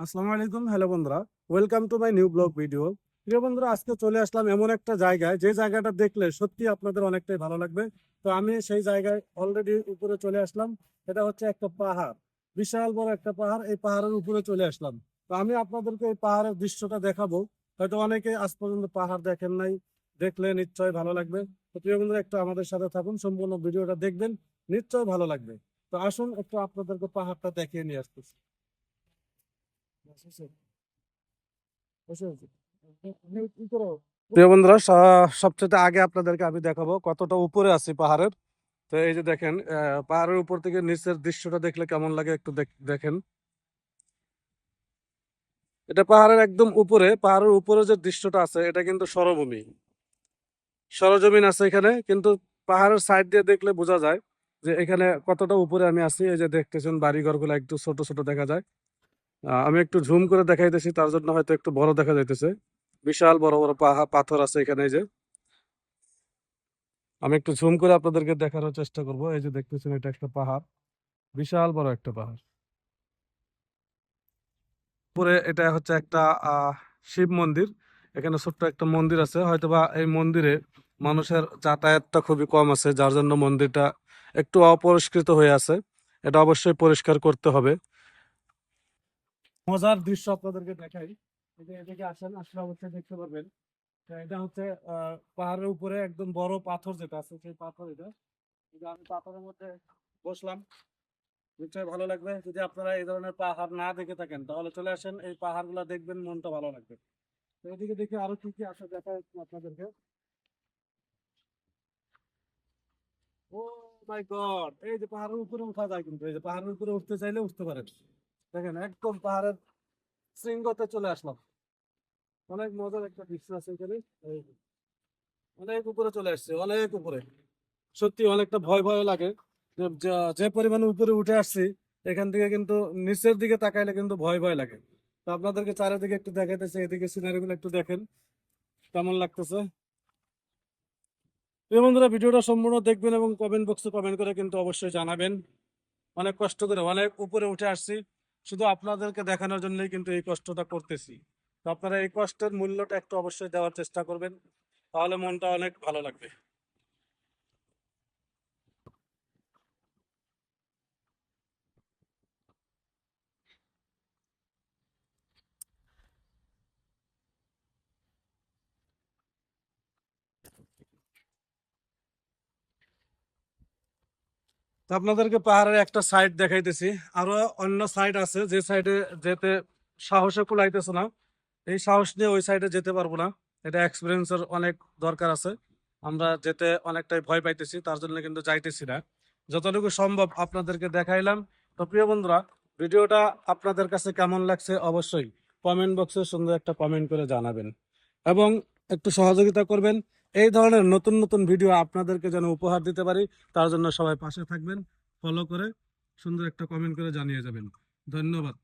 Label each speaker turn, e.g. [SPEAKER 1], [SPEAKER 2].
[SPEAKER 1] আসসালামু আলাইকুম, হ্যালো বন্ধুরা। Welcome to my new blog video প্রিয় বন্ধুরা, আজকে চলে আসলাম এমন একটা জায়গায়। যে জায়গাটা দেখলে সত্যি আপনাদের অনেকটাই ভালো লাগবে। তো আমি সেই জায়গায় অলরেডি উপরে চলে আসলাম। এটা হচ্ছে একটা পাহাড়। বিশাল বড় একটা পাহাড়। এই পাহাড়ের উপরে চলে আসলাম। তো আমি আপনাদেরকে এই পাহাড়ের দৃশ্যটা দেখাবো। হয়তো অনেকে আজ পর্যন্ত পাহাড় দেখেন নাই। দেখলে নিশ্চয়ই ভালো লাগবে। তো প্রিয় বন্ধুরা, একটু আমাদের সাথে থাকুন। সম্পূর্ণ ভিডিওটা দেখবেন। নিশ্চয়ই ভালো লাগবে। তো আসুন, একটু আপনাদেরকে পাহাড়টা দেখিয়ে নিয়ে আসতেছি। প্রিয় বন্ধুরা সবচেয়ে আগে আপনাদেরকে আমি দেখাবো কতটা উপরে আছি পাহাড়ের। তো এই যে দেখেন পাহাড়ের উপর থেকে নিচের দৃশ্যটা দেখলে কেমন লাগে একটু দেখেন। এটা পাহাড়ের একদম উপরে, পাহাড়ের উপরে যে দৃশ্যটা আছে, এটা কিন্তু সরভূমি। সরজমিন আছে এখানে, কিন্তু পাহাড়ের সাইড দিয়ে দেখলে বোঝা যায় যে এখানে কতটা উপরে আমি আছি। এই যে দেখতেছেন বাড়িঘরগুলো একটু ছোট ছোট দেখা যায়। আমি একটু ঝুম করে দেখাইতেছি, তার জন্য হয়তো একটু বড় দেখা যাইতেছে। বিশাল বড় বড় পাথর আছে এখানে যে। আমি একটু ঝুম করে আপনাদেরকে দেখানোর চেষ্টা করব। এই যে দেখতেছেন, এটা একটা পাহাড়। বিশাল বড় একটা পাহাড়। উপরে এটা হচ্ছে একটা শিব মন্দির। এখানে ছোট্ট একটা মন্দির আছে। হয়তোবা এই মন্দিরে মানুষের যাতায়াতটা খুবই কম আছে, যার জন্য মন্দিরটা একটু অপরিষ্কৃত হয়ে আছে। এটা অবশ্যই পরিষ্কার করতে হবে। মজার দৃশ্য আপনাদেরকে দেখাই। এদিকে আসেন, আসলে অবশ্যই দেখতে পারবেন। এটা হচ্ছে পাহাড়ের উপরে একদম বড় পাথর যেটা আছে, সেই পাথর এটা। আমি পাথরের মধ্যে বসলাম। নিশ্চয়ই ভালো লাগবে। যদি আপনারা এই ধরনের পাহাড় না দেখে থাকেন, তাহলে চলে আসেন। এই পাহাড়গুলো দেখবেন, মনটা ভালো লাগবে। তো এদিকে দেখি আরও কি কি আছে দেখা আপনাদেরকে। Oh my god! এই যে পাহাড়ের উপরে উঠা যায় কিন্তু। এই যে পাহাড়ের উপরে উঠতে চাইলে উঠতে পারেন। দেখেন, একদম পাহাড়ের শৃঙ্গতে চলে আসলাম। অনেক মজার একটা দৃশ্য আছে এখানে। অনেক উপরে চলে আসছে, অনেক উপরে। সত্যি অনেকটা ভয় ভয় লাগে। যে পরিমাণে উপরে উঠে আসছি, এখান থেকে কিন্তু নিচের দিকে তাকাইলে কিন্তু ভয় ভয় লাগে। তো আপনাদেরকে চারিদিকে একটু দেখাইতেছে, এদিকে সিনারি গুলো একটু দেখেন। কেমন লাগতেছে? প্রিয় বন্ধুরা, ভিডিওটা সম্পূর্ণ দেখবেন এবং কমেন্ট বক্সে কমেন্ট করে কিন্তু অবশ্যই জানাবেন। অনেক কষ্ট করে অনেক উপরে উঠে আসছি। শুধু আপনাদেরকে দেখানোর জন্যই কিন্তু এই কষ্টটা করতেছি। তো আপনারা এই কষ্টের মূল্যটা একটু অবশ্যই দেওয়ার চেষ্টা করবেন। তাহলে মনটা অনেক ভালো লাগবে। আপনাদেরকে পাহাড়ের একটা সাইড দেখাইতেছি। আরও অন্য সাইড আছে, যে সাইডে যেতে সাহসে কুলাইতেছে না। এই সাহস নিয়ে ওই সাইডে যেতে পারব না। এটা এক্সপিরিয়েন্সের অনেক দরকার আছে। আমরা যেতে অনেকটাই ভয় পাইতেছি, তার জন্য কিন্তু যাইতেছি না। যতটুকু সম্ভব আপনাদেরকে দেখাইলাম। তো প্রিয় বন্ধুরা, ভিডিওটা আপনাদের কাছে কেমন লাগছে অবশ্যই কমেন্ট বক্সে সুন্দর একটা কমেন্ট করে জানাবেন। এবং একটু সহযোগিতা করবেন। এই ধরনের নতুন নতুন ভিডিও আপনাদেরকে যেন উপহার দিতে পারি, তার জন্য সবাই পাশে থাকবেন ফলো করে সুন্দর একটা কমেন্ট করে জানিয়ে যাবেন। ধন্যবাদ।